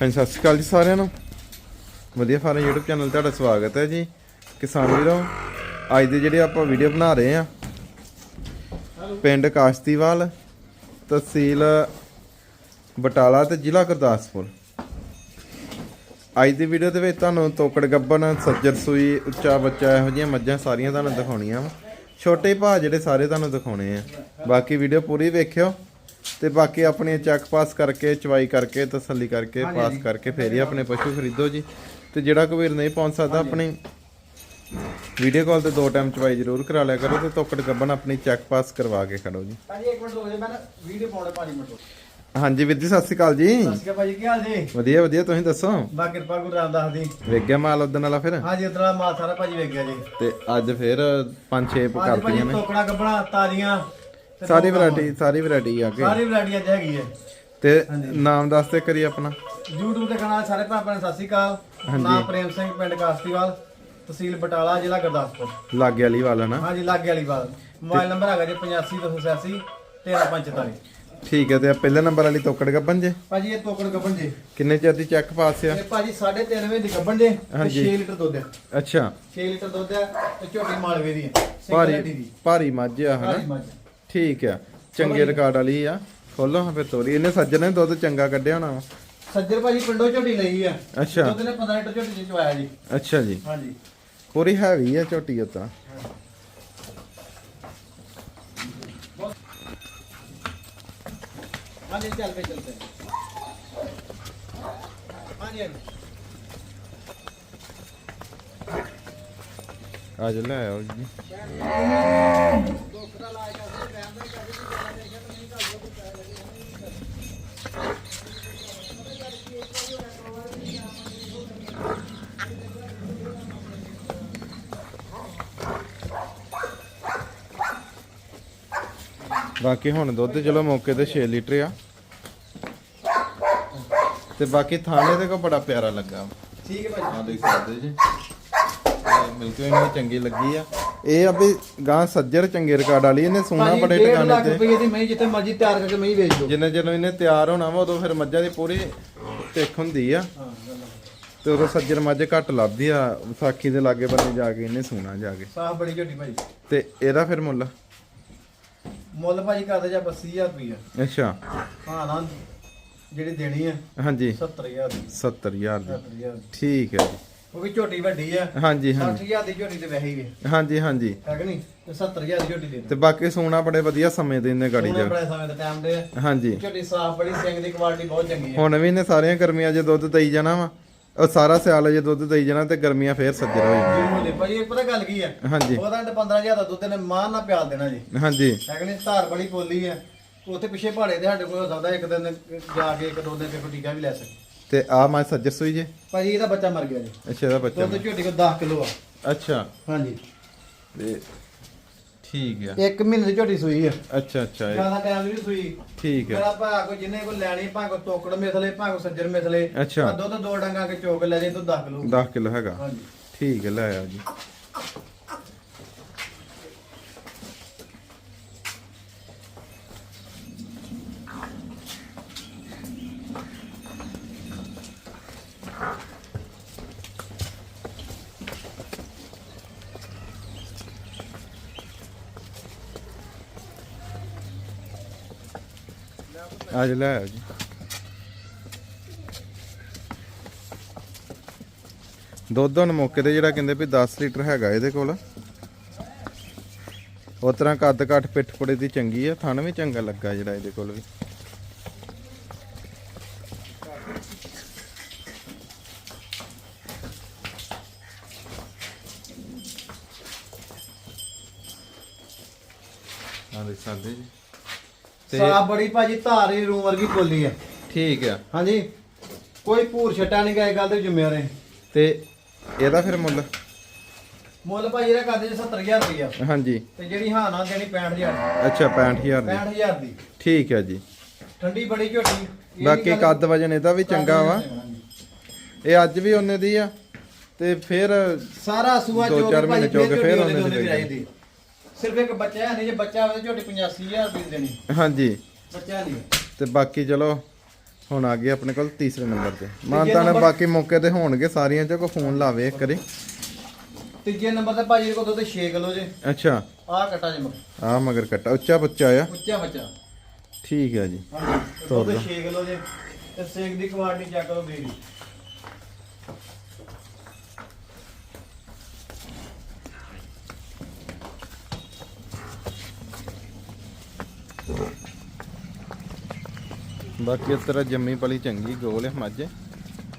ਹਾਂਜੀ, ਸਤਿ ਸ਼੍ਰੀ ਅਕਾਲ ਜੀ ਸਾਰਿਆਂ ਨੂੰ। ਵਧੀਆ ਫਾਰਮ YouTube ਚੈਨਲ ਤੁਹਾਡਾ ਸਵਾਗਤ ਹੈ ਜੀ। ਕਿਸਾਨ ਵੀਰੋ, ਅੱਜ ਦੀ ਜਿਹੜੀ ਆਪਾਂ ਵੀਡੀਓ ਬਣਾ ਰਹੇ ਆ ਪਿੰਡ ਕਾਸ਼ਤੀਵਾਲ, ਤਹਿਸੀਲ ਬਟਾਲਾ ਤੇ ਜ਼ਿਲ੍ਹਾ ਗੁਰਦਾਸਪੁਰ। ਅੱਜ ਦੀ ਵੀਡੀਓ ਦੇ ਵਿੱਚ ਤੁਹਾਨੂੰ ਤੋਕੜ ਗੱਬਨ ਸੱਜਰ ਸੂਈ, ਉੱਚਾ ਬੱਚਾ, ਇਹੋ ਜਿਹੀਆਂ ਮੱਝਾਂ ਸਾਰੀਆਂ ਤੁਹਾਨੂੰ ਦਿਖਾਉਣੀਆਂ ਵਾ। ਛੋਟੇ ਭਾਅ ਜਿਹੜੇ ਸਾਰੇ ਤੁਹਾਨੂੰ ਦਿਖਾਉਣੇ ਆ। ਬਾਕੀ ਵੀਡੀਓ ਪੂਰੀ ਵੇਖਿਓ। ਤੇ ਬਾਕੀ ਆਪਣੀ ਚੈੱਕ ਪਾਸ ਕਰਕੇ ਚਵਾਈ ਕਰਕੇ ਤਸੱਲੀ ਕਰਕੇ ਪਾਸ ਕਰਕੇ ਫੇਰ ਹੀ ਆਪਣੇ ਪਸ਼ੂ ਖਰੀਦੋ ਜੀ। ਤੇ ਜਿਹੜਾ ਕੋਈ ਵੀਰ ਨਹੀਂ ਪਹੁੰਚ ਸਕਦਾ ਆਪਣੀ ਵੀਡੀਓ ਕਾਲ ਤੇ ਦੋ ਟਾਈਮ ਚਵਾਈ ਜ਼ਰੂਰ ਕਰਾ ਲਿਆ ਕਰੋ ਤੇ ਤੋਕੜ ਗੱਬਨ ਆਪਣੀ ਚੈੱਕ ਪਾਸ ਕਰਵਾ ਕੇ ਖੜੋ ਜੀ। ਭਾਜੀ ਇੱਕ ਮਿੰਟ ਰੁਕ ਜਾ ਮੈਂ ਨਾ ਵੀਡੀਓ ਪਾਉਣਾ 5 ਮਿੰਟ ਰੁਕ ਹਾਂਜੀ ਵੀਰ ਜੀ ਸਤਿ ਸ਼੍ਰੀ ਅਕਾਲ ਜੀ। ਸਤਿ ਸ਼੍ਰੀ ਅਕਾਲ ਭਾਜੀ ਕੀ ਹਾਲ ਜੀ? ਵਧੀਆ ਵਧੀਆ ਤੁਸੀਂ ਦੱਸੋ? ਬਾ ਕਿਰਪਾ ਗੁਰੂ ਰਾਮਦਾਸ ਦੀ। ਵੇਖ ਗਿਆ ਮਾਲ ਉਦਣ ਵਾਲਾ ਫਿਰ? ਹਾਂਜੀ ਉਤਰਾ ਮਾਲ ਸਾਰਾ ਭਾਜੀ ਵੇਖ ਗਿਆ ਜੀ। ਤੇ ਅੱਜ ਫਿਰ ਪੰਜ ਛੇ ਅੱਜ ਭਾਜੀ ਕਰਤੀਆਂ ਨੇ। ਟੋਕੜਾ ਗੱਬਣਾ ਤਾਜ਼ੀਆਂ। ਤੇ ਸਾਰੀ ਟੋਕੜਾ ਵੈਰਾਈਟੀ ਸਾਰੀ ਵੈਰਾਈਟੀ ਆ ਕੇ ਸਾਰੀ ਵੈਰਾਈਟੀ ਅੱਜ ਹੈਗੀ ਹੈ। ਤੇ ਨਾਮ ਦੱਸ ਤੇ ਕਰੀ ਆਪਣਾ। YouTube ਤੇ ਕਨਾਲ ਸਾਰੇ ਭਰਾ ਭੈਣ ਸਤਿ ਸ਼੍ਰੀ ਅਕਾਲ। ਨਾਮ ਪ੍ਰੇਮ ਸਿੰਘ ਪਿੰਡ ਕਾਸਤੀਵਾਲ ਤਹਿਸੀਲ ਬਟਾਲਾ ਜ਼ਿਲ੍ਹਾ ਗੁਰਦਾਸਪੁਰ। ਲਾਗੇ ਵਾਲੀ ਵਾਲਾ ਨਾ? ਹਾਂਜੀ ਲਾਗੇ ਵਾਲੀ ਬਾਤ ਮੋਬਾਈਲ ਨੰਬਰ ਹੈਗਾ ਜੀ 8586 13545 ਠੀਕ ਹੈ ਤੇ ਆਹ ਪਹਿਲੇ ਨੰਬਰ ਵਾਲੀ ਤੋਕੜ ਗੱਬਨ ਜੇ? ਭਾਜੀ ਇਹ ਟੋਕੜ ਗੱਬਣ ਜੀ। ਕਿੰਨੇ ਚਿਰ ਦੀ ਚੈੱਕ ਪਾਸ ਆ? ਇਹ ਭਾਜੀ 3.5 ਵਜੇ ਦੀ ਗੱਬਣ ਜੀ ਤੇ ਹਾਂਜੀ। 6 ਲੀਟਰ ਦੁੱਧ ਹੈ ਅੱਛਾ। 6 ਲੀਟਰ ਦੁੱਧ ਹੈ ਤੇ ਝੋਟੀ ਮਾਲਵੇ ਦੀ ਸਿੰਗਲ ਭਾਰੀ ਦੀ। ਭਾਰੀ ਮੱਝ ਆ ਭਾਰੀ ਹਨਾ ਮੱਝ ਠੀਕ ਆ। ਚੰਗੇ ਰਿਕਾਰਡ ਵਾਲੀ ਆ। ਖੋਲੋ ਹਾਂ ਫਿਰ ਤੋਰੀ। ਇਹਨੇ ਸੱਜਣੇ ਦੁੱਧ ਚੰਗਾ ਕੱਢਿਆ ਹੋਣਾ। ਸੱਜਰ ਭਾਜੀ ਪਿੰਡੋਂ ਝੋਟੀ ਲਈ ਹੈ ਅੱਛਾ। ਦੁੱਧ ਨੇ 15 ਲੀਟਰ ਝੋਟੀ ਚ ਚਵਾਇਆ ਜੀ। ਅੱਛਾ ਜੀ। ਹਾਂਜੀ। ਪੂਰੀ ਹੈਵੀ ਆ ਝੋਟੀ ਉਤਾਂ ਹਾਂਜੀ ਚੱਲ ਪਏ ਚੱਲ ਪਏ। ਹਾਂਜੀ ਹਾਂਜੀ। ਅੱਜ ਲੈ ਆਓ ਜੀ। ਬਾਕੀ ਹੁਣ ਦੁੱਧ ਚਲੋ ਮੌਕੇ ਤੇ 6 ਲੀਟਰ ਆ। ਤੇ ਬਾਕੀ ਥਾਣੇ ਦੇ ਕੋ ਬੜਾ ਪਿਆਰਾ ਲੱਗਾ। ਠੀਕ ਹੈ ਭਾਜੀ। ਆ ਦੇਖ ਸਕਦੇ ਜੀ। ਮਿਲਕੀ ਵੀ ਮੈਨੂੰ ਚੰਗੀ ਲੱਗੀ ਆ। ਇਹ ਆ ਵੀ ਗਾਂ ਸੱਜਰ ਚੰਗੇ ਰਿਕਾਰਡ ਵਾਲੀ ਇਹਨੇ ਸੋਨਾ ਬੜੇ ਟਿਕਾਣੇ ਤੇ। ਰੁਪਏ ਦੀ ਮੈਂ ਜਿੱਥੇ ਮਰਜ਼ੀ ਤਿਆਰ ਕਰਕੇ ਮੈਂ ਵੇਚ ਦੋ ਜਿੰਨੇ ਜਦੋਂ ਇਹਨੇ ਤਿਆਰ ਹੋਣਾ ਵਾ ਉਦੋਂ ਫਿਰ ਮੱਝਾਂ ਦੀ ਪੂਰੀ ਟਿਕ ਹੁੰਦੀ ਆ। ਆ। ਤੇ ਉਦੋਂ ਸੱਜਰ ਮੱਝ ਘੱਟ ਲੱਭਦੀ ਆ ਵਿਸਾਖੀ ਦੇ ਲਾਗੇ ਬੰਨੇ ਜਾ ਕੇ ਇਹਨੇ ਸੋਨਾ ਜਾ ਕੇ। ਸਾਫ਼ ਬੜੀ ਝੋਟੀ ਭਾਜੀ। ਤੇ ਇਹਦਾ ਫਿਰ ਮੁੱਲ? ਮੁੱਲ ਭਾਜੀ ਕਰਦੇ ਜਾਂ 80000 ਰੁਪਏ ਅੱਛਾ। ਹਾਂ ਨਾ ਜਿਹੜੀ ਦੇਣੀ ਹੈ ਹਾਂਜੀ। 70000 ਦੀ। 70000 ਦੀ। 70000 ਠੀਕ ਹੈ ਜੀ। ਉਹ ਵੀ ਝੋਟੀ ਵੱਡੀ ਹੈ ਹਾਂਜੀ ਹਾਂਜੀ। 60000 ਦੀ ਝੋਟੀ ਤੇ ਵੈਸੇ ਹੀ ਹੈ ਹਾਂਜੀ ਹਾਂਜੀ। ਹੈ ਕਿ ਨਹੀਂ? ਤੇ 70000 ਦੀ ਝੋਟੀ ਦੇ ਤੇ ਬਾਕੀ ਸੋਨਾ ਬੜੇ ਵਧੀਆ ਸਮੇਂ ਦੇ ਇਹਨੇ ਗਾੜੀ ਜਾ। ਬੜੇ ਸਮੇਂ ਦੇ ਟਾਈਮ ਦੇ ਆ। ਹਾਂਜੀ। ਝੋਟੀ ਸਾਫ਼ ਬੜੀ ਸਿੰਘ ਦੀ ਕੁਆਲਿਟੀ ਬਹੁਤ ਚੰਗੀ ਹੈ ਹੁਣ ਵੀ ਇਹਨੇ ਸਾਰੀਆਂ ਗਰਮੀਆਂ 'ਚ ਦੁੱਧ ਦੇਈ ਜਾਣਾ ਵਾ। ਉਹ ਸਾਰਾ ਸਿਆਲ 'ਚ ਦੁੱਧ ਦੇਈ ਜਾਣਾ ਤੇ ਗਰਮੀਆਂ ਫੇਰ ਸੱਜਰ ਹੋ ਜਾਣੀ ਜ਼ਰੂਰ ਦੇ ਭਾਜੀ ਇਹ ਪਤਾ ਗੱਲ ਕੀ ਹੈ ਹਾਂਜੀ। ਉਹਦਾ ਤੇ 15000 ਦਾ ਦੁੱਧ ਨੇ ਮਾਂ ਨਾਲ ਪਿਆਲ ਦੇਣਾ ਜੀ। ਹਾਂਜੀ। ਹੈ ਕਿ ਨਹੀਂ? ਧਾਰ ਬੜੀ ਪੋਲੀ ਹੈ ਉੱਥੇ ਪਿੱਛੇ ਪਹਾੜੇ ਦੇ ਸਾਡੇ ਕੋਲ ਹੋ ਸਕਦਾ ਇੱਕ ਦਿਨ ਜਾ ਕੇ ਇੱਕ ਦੋ ਦਿਨ ਤੇ ਕੋਈ ਟੀਕਾ ਵੀ ਲੈ ਸਕੇ। ਤੇ ਆ ਮੈਂ ਸੱਜਰ ਸੂਈ ਜੇ? ਭਾਜੀ ਇਹਦਾ ਬੱਚਾ ਮਰ ਗਿਆ ਜੀ। ਅੱਛਾ ਇਹਦਾ ਬੱਚਾ ਦੁੱਧ ਝੋਟੀ ਕੋ 10 ਕਿਲੋ ਆ। ਅੱਛਾ। ਹਾਂਜੀ। ਤੇ ਠੀਕ ਆ। ਇੱਕ ਮਹੀਨੇ ਦੀ ਝੋਟੀ ਸੂਈ ਹੈ ਅੱਛਾ ਅੱਛਾ ਇਹ ਜ਼ਿਆਦਾ ਟਾਈਮ ਨਹੀਂ ਸੂਈ। ਠੀਕ ਆ। ਮੇਰਾ ਭਾ ਕੋ ਜਿੰਨੇ ਕੋ ਲੈਣੀ ਭਾ ਕੋ ਤੋਕੜ ਮਿਸਲੇ ਭਾ ਕੋ ਸੱਜਰ ਮਿਸਲੇ ਅੱਛਾ। ਦੁੱਧ ਦੋ ਡੰਗਾ ਕੇ ਚੋਕ ਲੈ ਜੇ ਦੁੱਧ 10 ਕਿਲੋ। 10 ਕਿਲੋ ਹੈਗਾ। ਹਾਂਜੀ। ਠੀਕ ਹੈ ਲੈ ਆਓ ਜੀ। ਅੱਜ ਲੈ ਆਓ ਜੀ। ਦੁੱਧ ਹੁਣ ਮੌਕੇ ਤੇ ਜਿਹੜਾ ਕਹਿੰਦੇ ਵੀ 10 ਲੀਟਰ ਹੈਗਾ ਇਹਦੇ ਕੋਲ। ਉਹ ਤਰ੍ਹਾਂ ਕੱਦ ਕੱਟ ਪਿੱਠ ਪੁੜੇ ਦੀ ਚੰਗੀ ਆ, ਥਣ ਵੀ ਚੰਗਾ ਲੱਗਾ ਜਿਹੜਾ ਇਹਦੇ ਕੋਲ ਵੀ। ਆ ਦੇਖ ਸਕਦੇ ਜੀ। ਤੇ ਸਾਫ਼ ਬੜੀ ਭਾਜੀ ਧਾਰੀ ਰੂਮ ਵਰਗੀ ਪੋਲੀ ਹੈ ਠੀਕ ਆ। ਹਾਂਜੀ? ਕੋਈ ਭੂਰ ਛਟਾ ਨਹੀਂ ਗਏ ਗੱਲ ਤੇ ਜ਼ਿੰਮੇਵਾਰ ਹੈ ਤੇ ਇਹਦਾ ਫਿਰ ਮੁੱਲ? ਮੁੱਲ ਭਾਜੀ ਇਹਦਾ ਕਰਦੇ 70000 ਰੁਪਇਆ ਹਾਂਜੀ। ਤੇ ਜਿਹੜੀ ਹਾਂ ਨਾ ਦੇਣੀ 65000 ਅੱਛਾ 65000 ਦੀ। 65000 ਦੀ। ਠੀਕ ਹੈ ਜੀ। ਠੰਡੀ ਬੜੀ ਝੋਟੀ। ਬਾਕੀ ਕੱਦ ਵਜਨ ਇਹਦਾ ਵੀ ਚੰਗਾ ਵਾ। ਇਹ ਅੱਜ ਵੀ ਉਹਨੇ ਦੀ ਆ। ਤੇ ਫਿਰ ਸਾਰਾ ਸੂਆ ਦੋ ਮਹੀਨੇ ਭਾਜੀ ਚੋ ਕੇ ਫੇਰ ਉਹਨੇ ਦੀ ਦੀ ਦੀ ਸਿਰਫ ਇੱਕ ਬੱਚਾ ਹੈ ਨਹੀਂ ਜੇ ਬੱਚਾ ਹੋਵੇ ਝੋਟੀ 85000 ਰੁਪਏ ਦੀ ਦੇਣੀ। ਹਾਂਜੀ। ਬੱਚਾ ਨਹੀਂ। ਤੇ ਬਾਕੀ ਚਲੋ ਹੁਣ ਆ ਗਏ ਆਪਣੇ ਕੋਲ ਤੀਸਰੇ ਨੰਬਰ ਤੇ। ਮਾਨਤਾ ਨੇ ਬਾਕੀ ਮੌਕੇ ਤੇ ਹੋਣਗੇ ਸਾਰੀਆਂ ਚ ਕੋ ਫੋਨ ਲਾਵੇ ਇੱਕ ਵਾਰੀ। ਤੀਜੇ ਨੰਬਰ ਤੇ ਭਾਜੀ ਕੋਲ ਦੁੱਧ 6 ਕਿਲੋ ਜੇ। ਅੱਛਾ। ਆਹ ਕਟਾ ਜੇ ਮਗਰ। ਆ ਮਗਰ ਕੱਟਾ ਉੱਚਾ ਬੱਚਾ ਆ। ਉੱਚਾ ਬੱਚਾ ਠੀਕ ਹੈ ਜੀ। ਦੁੱਧ ਦਿਓ। 6 ਕਿਲੋ ਜੇ। ਤੇ ਸੇਕ ਦੀ ਕੁਆਲਿਟੀ ਚੈੱਕ ਕਰੋ ਮੇਰੀ ਬਾਕੀ ਇਸ ਤਰ੍ਹਾਂ ਜੰਮੀ ਪਲੀ ਚੰਗੀ ਗੋਲ ਹੈ ਮੱਝ।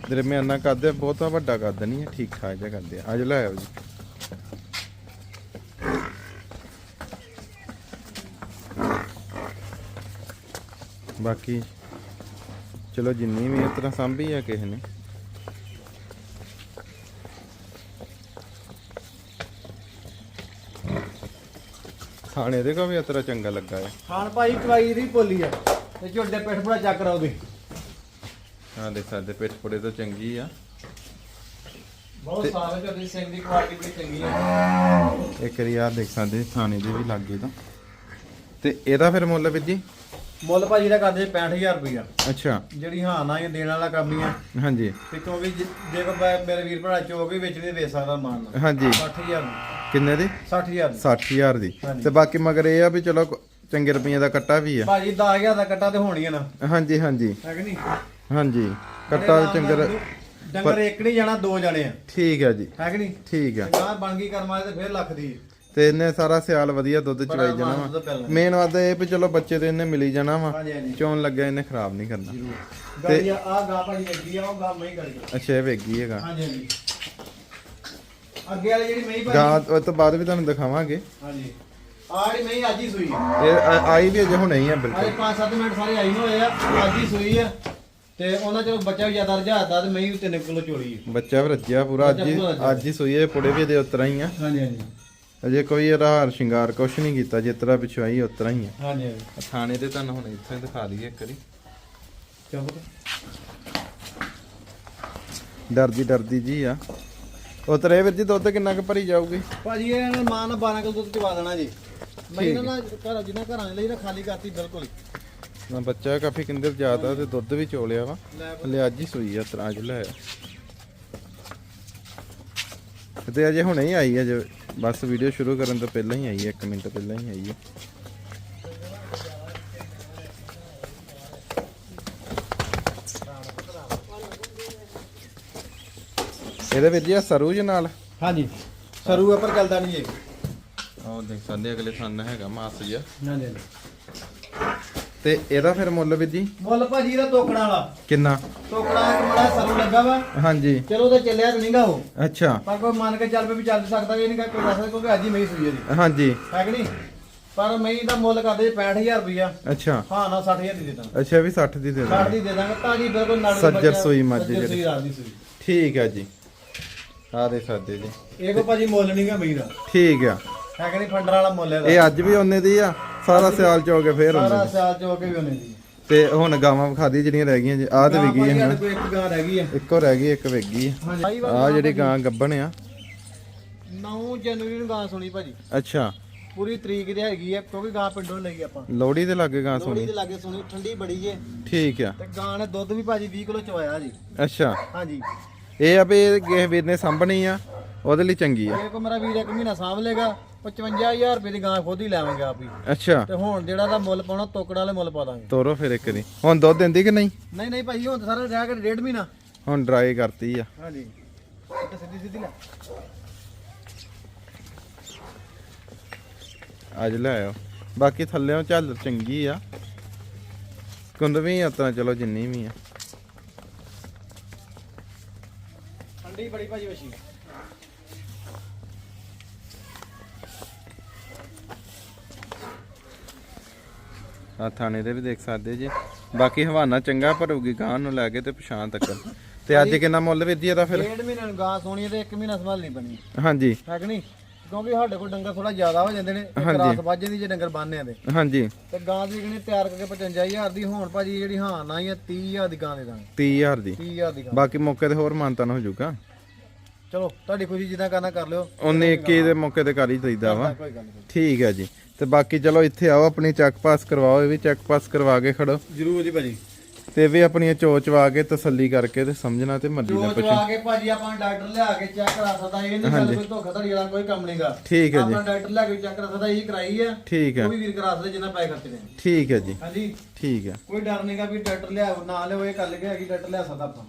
ਦਰਮਿਆਨਾ ਕੱਦ ਹੈ, ਬਹੁਤਾ ਵੱਡਾ ਕੱਦ ਨਹੀਂ ਹੈ, ਠੀਕ ਠਾਕ ਜਿਹਾ ਕੱਦ ਹੈ। ਅੱਜ ਲੈ ਜੀ। ਬਾਕੀ ਚਲੋ ਜਿੰਨੀ ਵੀ ਇਸ ਤਰ੍ਹਾਂ ਸੰਭੀ ਆ ਕਿਸੇ ਨੇ। ਖਾਣੇ ਦੇ ਕੋ ਵੀ ਇਸ ਤਰ੍ਹਾਂ ਚੰਗਾ ਲੱਗਾ ਹੈ। ਖਾਣ ਭਾਈ ਚਵਾਈ ਦੀ ਭੋਲੀ ਆ ਤੇ ਝੋਡੇ ਪਿੱਠ ਪੂਰਾ ਚੱਕ ਵੀ ਆ ਦੇਖ ਸਕਦੇ ਪਿੱਠ ਪੁੜੇ ਤੋਂ ਚੰਗੀ ਆ। ਬਹੁਤ ਸਾਰਾ ਝੋਡੇ ਸਿੰਘ ਦੀ ਕੁਆਲਿਟੀ ਬੜੀ ਚੰਗੀ ਆ। ਇੱਕ ਵਾਰੀ ਆ ਦੇਖ ਸਕਦੇ ਥਾਣੇ ਦੇ ਵੀ ਲੱਗੇ ਤਾਂ। ਤੇ ਇਹਦਾ ਫਿਰ ਮੁੱਲ ਵੀਰ ਜੀ? ਮੁੱਲ ਭਾਜੀ ਦਾ ਕਰਦੇ 65000 ਰੁਪਇਆ ਅੱਛਾ। ਜਿਹੜੀ ਹਾਂ ਨਾ ਇਹ ਦੇਣ ਵਾਲਾ ਕੰਮ ਹੀ ਆ। ਹਾਂਜੀ। ਤੇ ਕਿਉਂਕਿ ਜੇ ਮੇਰੇ ਵੀਰ ਭਰਾ ਚੋਕ ਵੀ ਵੇਚਣੀ ਵੇਚ ਸਕਦਾ ਮਾਨ ਹਾਂਜੀ। 60000 ਕਿੰਨੇ ਦੀ? 60000 ਦੀ। 60000 ਦੀ। ਤੇ ਬਾਕੀ ਮਗਰ ਇਹ ਆ ਵੀ ਚਲੋ ਚੰਗੇ ਰੁਪਈਆਂ ਦਾ ਕੱਟਾ ਵੀ ਆ। ਭਾਜੀ 10000 ਦਾ ਕੱਟਾ ਤੇ ਹੋਣੀ ਆ ਨਾ। ਹਾਂਜੀ ਹਾਂਜੀ। ਹੈ ਕਿ ਨਹੀਂ? ਹਾਂਜੀ ਕੱਟਾ ਚੰਗਰ ਡੰਗਰ ਇੱਕ ਨਹੀਂ ਜਾਣਾ ਦੋ ਜਾਣੇ ਆ। ਠੀਕ ਹੈ ਜੀ। ਹੈ ਕਿ ਨਹੀਂ? ਠੀਕ ਆ। ਗਾਂ ਬਣ ਗਈ ਕਰਮ ਵਾਲੇ ਤੇ ਫਿਰ ਲੱਖ ਦੀ ਤੇ ਇਹਨੇ ਸਾਰਾ ਸਿਆਲ ਵਧੀਆ ਦੁੱਧ ਚਵਾਈ ਜਾਣਾ ਦੁੱਧ ਵਾ। ਪਿਆਲਣਾ। ਮੇਨ ਵਾਦ ਇਹ ਵੀ ਚਲੋ ਬੱਚੇ ਤੇ ਇਹਨੇ ਮਿਲੀ ਜਾਣਾ ਵਾ। ਹਾਂਜੀ ਹਾਂਜੀ। ਚੋਣ ਲੱਗਿਆ ਇਹਨੇ ਖਰਾਬ ਨਹੀਂ ਕਰਨਾ। ਗਾੜੀ ਆ ਗਾਂ ਭਾਜੀ ਲੱਗੀ ਆ ਉਹ ਗਾਂ ਮੈਂ ਕਰ ਗਿਆ ਅੱਛਾ ਇਹ ਵੇਗੀ ਹੈਗਾ ਹਾਂਜੀ ਹਾਂਜੀ। ਅੱਗੇ ਵਾਲੀ ਜਿਹੜੀ ਮੈਂ ਭਾਜੀ। ਗਾਂ ਉਹ ਤੋਂ ਬਾਅਦ ਵੀ ਤੁਹਾਨੂੰ ਦਿਖਾਵਾਂਗੇ। ਹਾਂਜੀ। ਆਹ ਜਿਹੜੀ ਮੈਂ ਅੱਜ ਹੀ ਸੂਈ ਆ ਇਹ ਆ- ਆਈ ਵੀ ਅਜੇ ਹੁਣੇ ਹੀ ਆ ਬਿਲਕੁਲ। 5-7 ਮਿੰਟ ਸਾਰੇ ਆਈ ਨੂੰ ਹੋਏ ਆ ਅੱਜ ਹੀ ਸੂਈ ਆ। ਤੇ ਉਹਨਾਂ ਚੋਂ ਬੱਚਾ ਵੀ ਜ਼ਿਆਦਾ ਰਜਾਤਾ ਤੇ ਮੈਂ ਵੀ 3 ਕਿਲੋ ਚੋਲੀ ਆ। ਬੱਚਾ ਵੀ ਰੱਜਿਆ ਪੂਰਾ ਅੱਜ ਹੀ ਬੱਚਾ ਪੂਰਾ ਰੱਜਿਆ। ਅੱਜ ਹੀ ਸੋਈ ਹੈ ਪੁੜੇ ਵੀ ਇਹਦੇ ਉਤਰਾ ਹੀ ਆ। ਹਾਂਜੀ ਹਾਂਜੀ। ਅਜੇ ਕੋਈ ਇਹਦਾ ਹਾਰ ਸ਼ਿੰਗਾਰ ਕੁਛ ਨਹੀਂ ਕੀਤਾ ਜਿਸ ਤਰ੍ਹਾਂ ਪਿਛਵਾਈ ਉਤਰਾ ਹੀ ਆ। ਹਾਂਜੀ ਹਾਂਜੀ। ਥਾਣੇ ਤੇ ਤੁਹਾਨੂੰ ਹੁਣ ਇੱਥੇ ਦਿਖਾ ਦਈਏ ਇੱਕ ਵਾਰੀ। ਚਲੋ ਡਰਦੀ ਡਰਦੀ ਜੀ ਆ। ਉਤਰੇ ਵੀਰ ਜੀ ਦੁੱਧ ਕਿੰਨਾ ਕੁ ਭਰੀ ਜਾਊਗੀ? ਭਾਜੀ ਇਹਨਾਂ ਨੇ ਮਾਂ ਨਾਲ 12 ਕਿਲੋ ਦੁੱਧ ਚਵਾ ਦੇਣਾ ਜੀ। ਮੈਂ ਇਹਨਾਂ ਨਾਲ ਘਰ ਜਿੰਨਾ ਘਰਾਂ ਲਈ ਨਾ ਖਾਲੀ ਕਰਤੀ ਬਿਲਕੁਲ ਹੀ। ਨਾ ਬੱਚਾ ਕਾਫੀ ਕਿੰਦਰ ਜ਼ਿਆਦਾ ਤੇ ਦੁੱਧ ਵੀ ਚੋਲਿਆ ਵਾ। ਲੈ ਹਲੇ ਅੱਜ ਹੀ ਸੋਈ ਆ ਤਰਾਂ ਅੱਜ ਲੈ ਆ। ਤੇ ਅਜੇ ਹੁਣੇ ਹੀ ਆਈ ਆ ਜੇ ਬਸ ਵੀਡੀਓ ਸ਼ੁਰੂ ਕਰਨ ਤੋਂ ਪਹਿਲਾਂ ਹੀ ਆਈ ਹੈ 1 ਮਿੰਟ ਪਹਿਲਾਂ ਹੀ ਆਈ ਹੈ ਇਹਦੇ ਵਿੱਚ ਆ ਸਰੂਜ ਨਾਲ। ਹਾਂਜੀ ਸਰੂ ਉੱਪਰ ਚੱਲਦਾ ਨਹੀਂ ਇਹ ਆਹ ਦੇਖ ਸਕਦੇ ਅਗਲੇ ਥਾਨ ਹੈਗਾ ਮਾਸ ਜਿਹਾ। ਹਾਂਜੀ ਹਾਂਜੀ। ਤੇ ਇਹਦਾ ਫਿਰ ਮੁੱਲ ਵੀ ਜੀ? ਮੁੱਲ ਭਾਜੀ ਇਹਦਾ ਤੋਕੜਾ ਵਾਲਾ। ਕਿੰਨਾ? ਤੋਕੜਾ ਇੱਕ ਮੜਾ ਸਰੂ ਲੱਗਾ ਵਾ। ਹਾਂਜੀ। ਚਲੋ ਤੇ ਚੱਲਿਆ ਤੇ ਨਹੀਂਗਾ ਉਹ। ਅੱਛਾ। ਪਰ ਕੋਈ ਮੰਨ ਕੇ ਚੱਲ ਪਏ ਵੀ ਚੱਲ ਸਕਦਾ ਵੀ ਇਹ ਨਹੀਂ ਕੋਈ ਦੱਸ ਸਕਦਾ ਕਿਉਂਕਿ ਅੱਜ ਹੀ ਮੈਂ ਸੂਈ ਇਹਦੀ ਹਾਂਜੀ। ਹੈ ਕਿ ਨਹੀਂ? ਪਰ ਮੈਂ ਦਾ ਮੁੱਲ ਕਰਦੇ 65000 ਰੁਪਇਆ ਅੱਛਾ। ਹਾਂ ਨਾ 60000 ਦੀ ਦੇ ਦਾਂਗੇ। ਅੱਛਾ ਵੀ 60 ਦੀ ਦੇ 60 ਦਾਂਗੇ। ਦੀ ਦੇ ਦਾਂਗੇ। ਤਾਜੀ ਬਿਲਕੁਲ ਨਾਲ ਸੱਜਰ ਸੂਈ ਮੱਝ ਜਿਹੜੀ। ਠੀਕ ਹੈ ਜੀ। ਆ ਦੇ ਸਕਦੇ ਜੀ। ਇਹ ਕੋ ਭਾਜੀ ਮੁੱਲ ਨਹੀਂਗਾ ਮਈ ਦਾ ਠੀਕ ਆ। ਹੈ ਕਿ ਨਹੀਂ ਫੰਡਰ ਵਾਲਾ ਮੁੱਲ ਇਹਦਾ? ਇਹ ਅੱਜ ਵੀ ਉਹਨੇ ਦੀ ਆ ਸਾਰਾ ਸਿਆਲ ਚੋ ਕੇ ਫੇਰ ਸਾਰਾ ਉਹਨੇ ਸਿਆਲ ਚੋ ਕੇ ਵੀ ਉਹਨੇ ਦੀ। ਤੇ ਹੁਣ ਗਾਵਾਂ ਵਿਖਾਦੀ ਜਿਹੜੀਆਂ ਰਹਿ ਗਈਆਂ ਜੀ ਆਹ ਤੇ ਵਿਕੀ ਹੈ ਕੋਲ ਇੱਕ ਗਾਂ ਰਹਿ ਗਈ ਹੈ। ਇੱਕੋ ਰਹਿ ਗਈ ਇੱਕ ਵਿਕੀ ਹਾਂਜੀ। ਆ ਜਿਹੜੀ ਗਾਂ ਗੱਬਣ ਆ। 9 ਜਨਵਰੀ ਨੂੰ ਗਾਂ ਸੁਣੀ ਭਾਜੀ। ਅੱਛਾ। ਪੂਰੀ ਤਰੀਕ ਦੀ ਹੈਗੀ ਹੈ ਕਿਉਂਕਿ ਗਾਂ ਪਿੰਡੋਂ ਲਈ ਆਪਾਂ। ਲੋਹੜੀ ਦੇ ਲਾਗੇ ਗਾਂ ਲੋਹੜੀ ਸੁਣੀ ਦੇ ਲਾਗੇ ਸੁਣੀ ਠੰਡੀ ਬੜੀ ਜੇ। ਠੀਕ ਆ। ਤੇ ਗਾਂ ਨੇ ਦੁੱਧ ਵੀ ਭਾਜੀ 20 ਕਿਲੋ ਚਵਾਇਆ ਜੀ। ਅੱਛਾ। ਹਾਂਜੀ। ਇਹ ਆ ਵੀ ਕਿਸੇ ਵੀਰ ਨੇ ਸਾਂਭਣੀ ਆ ਉਹਦੇ ਲਈ ਚੰਗੀ ਆ। ਇਹ ਕੋ ਮੇਰਾ ਵੀਰ ਇੱਕ ਮਹੀਨਾ ਸਾਂਭ ਲੇਗਾ 55000 ਰੁਪਏ ਦੀ ਗਾਂ ਖੁਦ ਹੀ ਲਾਵਾਂਗੇ ਆਪ ਹੀ। ਅੱਛਾ। ਤੇ ਹੁਣ ਜਿਹੜਾ ਦਾ ਮੁੱਲ ਪਾਉਣਾ ਤੋਕੜਾ ਵਾਲੇ ਮੁੱਲ ਪਾ ਦਾਂਗੇ। ਤੋਰੋ ਫਿਰ ਇੱਕ ਦੀ ਹੁਣ ਦੁੱਧ ਦਿੰਦੀ ਕਿ ਨਹੀਂ? ਨਹੀਂ ਨਹੀਂ ਭਾਜੀ ਹੁਣ ਤਾਂ ਸਾਰਾ ਰਹਿ ਕੇ ਡੇਢ ਮਹੀਨਾ। ਹੁਣ ਡਰਾਈ ਕਰਤੀ ਆ। ਹਾਂਜੀ। ਤੇ ਸਿੱਧੀ ਸਿੱਧੀ ਲੈ। ਅੱਜ ਲੈ ਆਓ ਬਾਕੀ ਥੱਲੇੋਂ ਝਾਲਰ ਚੰਗੀ ਆ। ਕੁੰਦ ਵੀ ਆ ਤਾਂ ਚਲੋ ਜਿੰਨੀ ਵੀ ਆ। ਠੰਡੀ ਬੜੀ ਭਾਜੀ ਵਸ਼ੀ ਆ ਥਾਣੇ ਦੇ ਵੀ ਦੇਖ ਸਕਦੇ ਜੀ। ਬਾਕੀ ਹਵਾਨਾ ਚੰਗਾ ਭਰੂਗੀ ਗਾਂ ਨੂੰ ਲੈ ਕੇ ਤੇ ਪਛਾਣ ਤੱਕ। ਤੇ ਅੱਜ ਕਿੰਨਾ ਮੁੱਲ ਵਿੱਧੀ ਇਹਦਾ ਫਿਰ? ਡੇਢ ਮਹੀਨੇ ਨੂੰ ਗਾਂ ਸੋਣੀ ਤੇ ਇੱਕ ਮਹੀਨਾ ਸੰਭਾਲਣੀ ਪੈਣੀ ਹਾਂਜੀ। ਹੈ ਕਿ ਨਹੀਂ? ਕਿਉਂਕਿ ਸਾਡੇ ਕੋਲ ਡੰਗਰ ਥੋੜਾ ਜ਼ਿਆਦਾ ਹੋ ਜਾਂਦੇ ਨੇ। ਰਾਤ ਵੱਜ ਜਾਂਦੀ ਜੇ ਡੰਗਰ ਬੰਨ੍ਹੇ ਤੇ। ਹਾਂਜੀ। ਤੇ ਗਾਂ ਦੀ ਕਿਹਨੇ ਤਿਆਰ ਕਰਕੇ 55000 ਦੀ ਹੁਣ ਭਾਜੀ ਜਿਹੜੀ ਹਾਂ ਨਾ ਹੀ ਆ 30000 ਦੀ ਗਾਂ ਦੇ ਦਾਂਗੇ। 30000 ਦੀ। 30000 ਦੀ ਗਾਂ ਬਾਕੀ ਮੌਕੇ ਤੇ ਹੋਰ ਮਾਨਤਾਨ ਹੋ ਜਾਊਗਾ। ਚਲੋ ਤੁਹਾਡੀ ਖੁਸ਼ੀ ਜਿੱਦਾਂ ਕਰਨਾ ਕਰ ਲਿਓ। ਉਹਨੇ 21 ਦੇ ਮੌਕੇ ਤੇ ਕਰ ਹੀ ਦਈਦਾ ਵਾ। ਕੋਈ ਗੱਲ ਨਹੀਂ। ਠੀਕ ਹੈ ਜੀ। ਤੇ ਬਾਕੀ ਚਲੋ ਇੱਥੇ ਆਓ ਆਪਣੀ ਚੈੱਕ ਪਾਸ ਕਰਵਾਓ ਇਹ ਵੀ ਚੈੱਕ ਪਾਸ ਕਰਵਾ ਕੇ ਖੜੋ। ਜਰੂਰ ਜੀ ਭਾਜੀ। ਤੇ ਵੀ ਆਪਣੀਆਂ ਚੋਚਵਾ ਕੇ ਤਸੱਲੀ ਕਰਕੇ ਤੇ ਸਮਝਣਾ ਤੇ ਮਰਜ਼ੀ ਨਾਲ ਜੋ ਪੁੱਛੋ ਆ ਕੇ ਭਾਜੀ ਆਪਾਂ ਡਾਕਟਰ ਲਿਆ ਕੇ ਚੈੱਕ ਕਰਾ ਸਕਦਾ ਇਹ ਨਹੀਂ ਗੱਲ ਕੋਈ ਧੋਖਾਧੜੀ ਵਾਲਾ ਕੋਈ ਕੰਮ ਨਹੀਂਗਾ। ਠੀਕ ਹੈ ਜੀ। ਆਪਣਾ ਡਾਕਟਰ ਲਿਆ ਕੇ ਚੈੱਕ ਕਰਾ ਸਕਦਾ ਇਹ ਕਰਾਈ ਆ ਠੀਕ ਹੈ। ਕੋਈ ਵੀ ਵੀਰ ਕਰਾ ਸਕਦਾ ਜਿੰਨਾ ਪੈਸੇ ਖਰਚਦੇ ਨੇ ਠੀਕ ਹੈ ਜੀ। ਹਾਂਜੀ। ਠੀਕ ਹੈ। ਕੋਈ ਡਰ ਨਹੀਂਗਾ ਵੀ ਡਾਕਟਰ ਲਿਆ ਨਾ ਲਿਓ ਇਹ ਗੱਲ ਕਿ ਹੈਗੀ ਡਾਕਟਰ ਲਿਆ ਸਕਦਾ ਆਪਾਂ।